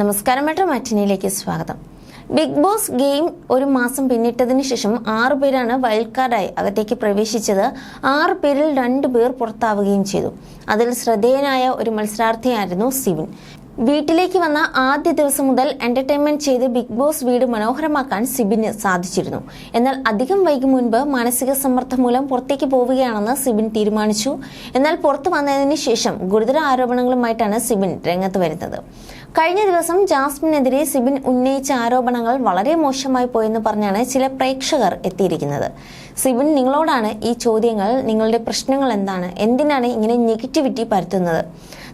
നമസ്കാരം മെട്രോ മാറ്റിനിയിലേക്ക് സ്വാഗതം. Big boss game ഒരു മാസം പിന്നിട്ടതിന് ശേഷം ആറു പേരാണ് വൈൽഡ് കാർഡായി അകത്തേക്ക് പ്രവേശിച്ചത്. ആറു പേരിൽ രണ്ടു പേർ പുറത്താവുകയും ചെയ്തു. അതിൽ ശ്രദ്ധേയനായ ഒരു മത്സരാർത്ഥിയായിരുന്നു സിവിൻ. വീട്ടിലേക്ക് വന്ന ആദ്യ ദിവസം മുതൽ എന്റർടൈൻമെന്റ് ചെയ്ത് ബിഗ് ബോസ് വീട് മനോഹരമാക്കാൻ സിബിന് സാധിച്ചിരുന്നു. എന്നാൽ അധികം വൈകും മുൻപ് മാനസിക സമ്മർദ്ദം മൂലം പുറത്തേക്ക് പോവുകയാണെന്ന് സിബിൻ തീരുമാനിച്ചു. എന്നാൽ പുറത്തു വന്നതിന് ശേഷം ഗുരുതര ആരോപണങ്ങളുമായിട്ടാണ് സിബിൻ രംഗത്ത് വരുന്നത്. കഴിഞ്ഞ ദിവസം ജാസ്മിനെതിരെ സിബിൻ ഉന്നയിച്ച ആരോപണങ്ങൾ വളരെ മോശമായി പോയെന്ന് പറഞ്ഞാണ് ചില പ്രേക്ഷകർ എത്തിയിരിക്കുന്നത്. സിബിൻ നിങ്ങളോടാണ് ഈ ചോദ്യങ്ങൾ നിങ്ങളുടെ പ്രശ്നങ്ങൾ എന്താണ്? എന്തിനാണ് ഇങ്ങനെ നെഗറ്റിവിറ്റി പരത്തുന്നത്?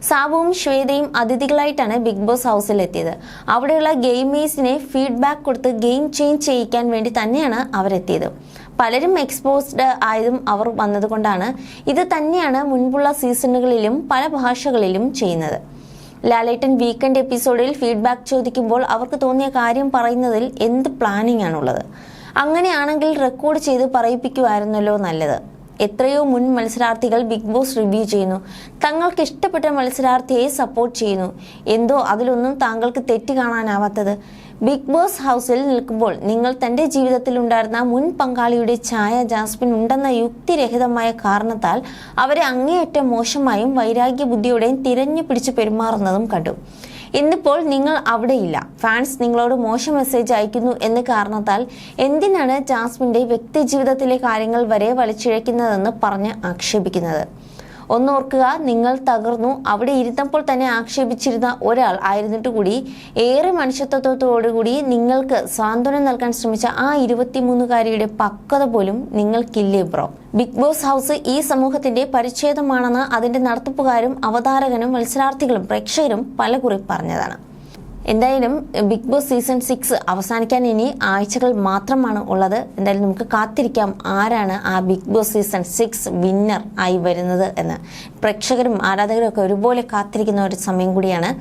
സാബുവും ശ്വേതയും അതിഥികളായിട്ടാണ് ബിഗ് ബോസ് ഹൗസിൽ എത്തിയത് അവിടെയുള്ള ഗെയിമേഴ്സിനെ ഫീഡ്ബാക്ക് കൊടുത്ത് ഗെയിം ചേഞ്ച് ചെയ്യിക്കാൻ വേണ്ടി തന്നെയാണ് അവരെത്തിയത്. പലരും എക്സ്പോസ്ഡ് ആയതും അവർ വന്നതുകൊണ്ടാണ് ഇത് തന്നെയാണ് മുൻപുള്ള സീസണുകളിലും പല ഭാഷകളിലും ചെയ്യുന്നത്. ലാലേട്ടൻ വീക്കെൻഡ് എപ്പിസോഡിൽ ഫീഡ്ബാക്ക് ചോദിക്കുമ്പോൾ അവർക്ക് തോന്നിയ കാര്യം പറയുന്നതിൽ എന്ത് പ്ലാനിംഗ് ആണുള്ളത്? അങ്ങനെയാണെങ്കിൽ റെക്കോർഡ് ചെയ്ത് പറയിപ്പിക്കുമായിരുന്നല്ലോ നല്ലത്. എത്രയോ മുൻ മത്സരാർത്ഥികൾ ബിഗ് ബോസ് റിവ്യൂ ചെയ്യുന്നു. തങ്ങൾക്ക് ഇഷ്ടപ്പെട്ട മത്സരാർത്ഥിയെ സപ്പോർട്ട് ചെയ്യുന്നു. എന്തോ അതിലൊന്നും താങ്കൾക്ക് തെറ്റ് കാണാനാവാത്തത്. ബിഗ് ബോസ് ഹൗസിൽ നിൽക്കുമ്പോൾ നിങ്ങൾ തന്റെ ജീവിതത്തിൽ ഉണ്ടായിരുന്ന മുൻ പങ്കാളിയുടെ ഛായ ജാസ്മിൻ ഉണ്ടെന്ന യുക്തിരഹിതമായ കാരണത്താൽ അവരെ അങ്ങേയറ്റം മോശമായും വൈരാഗ്യ ബുദ്ധിയോടെയും തിരഞ്ഞു പിടിച്ച് പെരുമാറുന്നതും കണ്ടു. ഇന്നിപ്പോൾ നിങ്ങൾ അവിടെയില്ല. ഫാൻസ് നിങ്ങളോട് മോശം മെസ്സേജ് അയക്കുന്നു എന്ന കാരണത്താൽ എന്തിനാണ് ജാസ്മിന്റെ വ്യക്തി ജീവിതത്തിലെ കാര്യങ്ങൾ വരെ വലിച്ചിഴക്കുന്നതെന്ന് പറഞ്ഞ് ആക്ഷേപിക്കുന്നത്? ഒന്നോർക്കുക നിങ്ങൾ തകർന്നു. അവിടെ ഇരുന്നപ്പോൾ തന്നെ ആക്ഷേപിച്ചിരുന്ന ഒരാൾ ആയിരുന്നിട്ട് കൂടി ഏറെ മനുഷ്യത്വത്തോടുകൂടി നിങ്ങൾക്ക് സാന്ത്വനം നൽകാൻ ശ്രമിച്ച ആ ഇരുപത്തിമൂന്നുകാരിയുടെ പക്വത പോലും നിങ്ങൾക്കില്ലേ ബ്രോ? ബിഗ് ബോസ് ഹൗസ് ഈ സമൂഹത്തിന്റെ പരിച്ഛേദമാണെന്ന് അതിന്റെ നടത്തിപ്പുകാരും അവതാരകനും മത്സരാർത്ഥികളും പ്രേക്ഷകരും പലകുറി പറഞ്ഞതാണ്. എന്തായാലും ബിഗ് ബോസ് സീസൺ സിക്സ് അവസാനിക്കാൻ ഇനി ആഴ്ചകൾ മാത്രമാണ് ഉള്ളത്. എന്തായാലും നമുക്ക് കാത്തിരിക്കാം ആരാണ് ആ big boss season six winner ആയി വരുന്നത് എന്ന്. പ്രേക്ഷകരും ആരാധകരും ഒക്കെ ഒരുപോലെ കാത്തിരിക്കുന്ന ഒരു സമയം കൂടിയാണ്.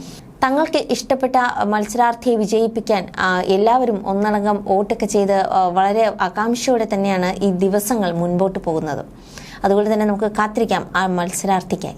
തങ്ങൾക്ക് ഇഷ്ടപ്പെട്ട മത്സരാർത്ഥിയെ വിജയിപ്പിക്കാൻ എല്ലാവരും ഒന്നടങ്കം വോട്ടൊക്കെ ചെയ്ത് വളരെ ആകാംക്ഷയോടെ തന്നെയാണ് ഈ ദിവസങ്ങൾ മുൻപോട്ട് പോകുന്നത്. അതുകൊണ്ട് തന്നെ നമുക്ക് കാത്തിരിക്കാം ആ മത്സരാർത്ഥിക്കായി.